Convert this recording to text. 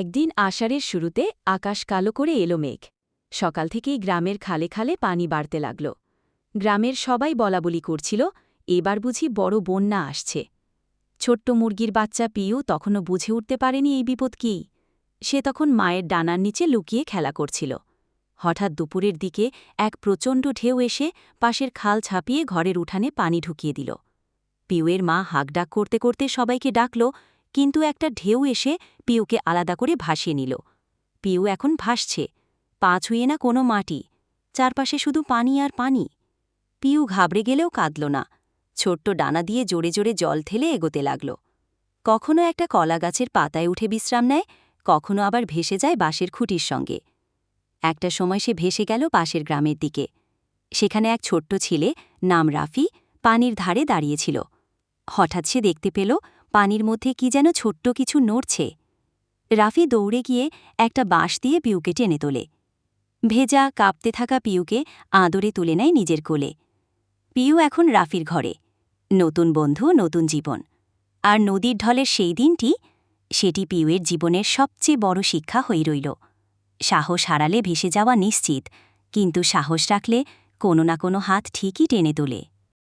একদিন আষাঢ়ের শুরুতে আকাশ কালো করে এলো মেঘ। সকাল থেকেই গ্রামের খালে খালে পানি বাড়তে লাগল। গ্রামের সবাই বলাবলি করছিল, এবার বুঝি বড় বন্যা আসছে। ছোট্ট মুরগির বাচ্চা পিউ তখনও বুঝে উঠতে পারেনি এই বিপদ কী। সে তখন মায়ের ডানার নিচে লুকিয়ে খেলা করছিল। হঠাৎ দুপুরের দিকে এক প্রচণ্ড ঢেউ এসে পাশের খাল ছাপিয়ে ঘরের উঠানে পানি ঢুকিয়ে দিল। পিউয়ের মা হাঁকডাক করতে করতে সবাইকে ডাকল কিন্তু একটা ঢেউ এসে পিউকে আলাদা করে ভাসিয়ে নিল। পিউ এখন ভাসছে। পা ছুঁয়ে না কোনো মাটি। চারপাশে শুধু পানি আর পানি। পিউ ঘাবড়ে গেলেও কাঁদল না। ছোট্ট ডানা দিয়ে জোরে জোরে জল ঠেলে এগোতে লাগল। কখনো একটা কলা গাছের পাতায় উঠে বিশ্রাম নেয়, কখনো আবার ভেসে যায় বাঁশের খুঁটির সঙ্গে। একটা সময় সে ভেসে গেল পাশের গ্রামের দিকে। সেখানে এক ছোট্ট ছেলে, নাম রাফি, পানির ধারে দাঁড়িয়েছিল হঠাৎ সে দেখতে পেল পানির মধ্যে কি যেন ছোট্ট কিছু নড়ছে। রাফি দৌড়ে গিয়ে একটা বাঁশ দিয়ে পিউকে টেনে তোলে। ভেজা, কাঁপতে থাকা পিউকে আদরে তুলে নেয় নিজের কোলে। পিউ এখন রাফির ঘরে। নতুন বন্ধু, নতুন জীবন। আর নদীর ঢলের সেই দিনটি, সেটি পিউয়ের জীবনের সবচেয়ে বড় শিক্ষা হয়ে রইল। সাহস হারালে ভেসে যাওয়া নিশ্চিত, কিন্তু সাহস রাখলে কোনো না কোনো হাত ঠিকই টেনে তোলে।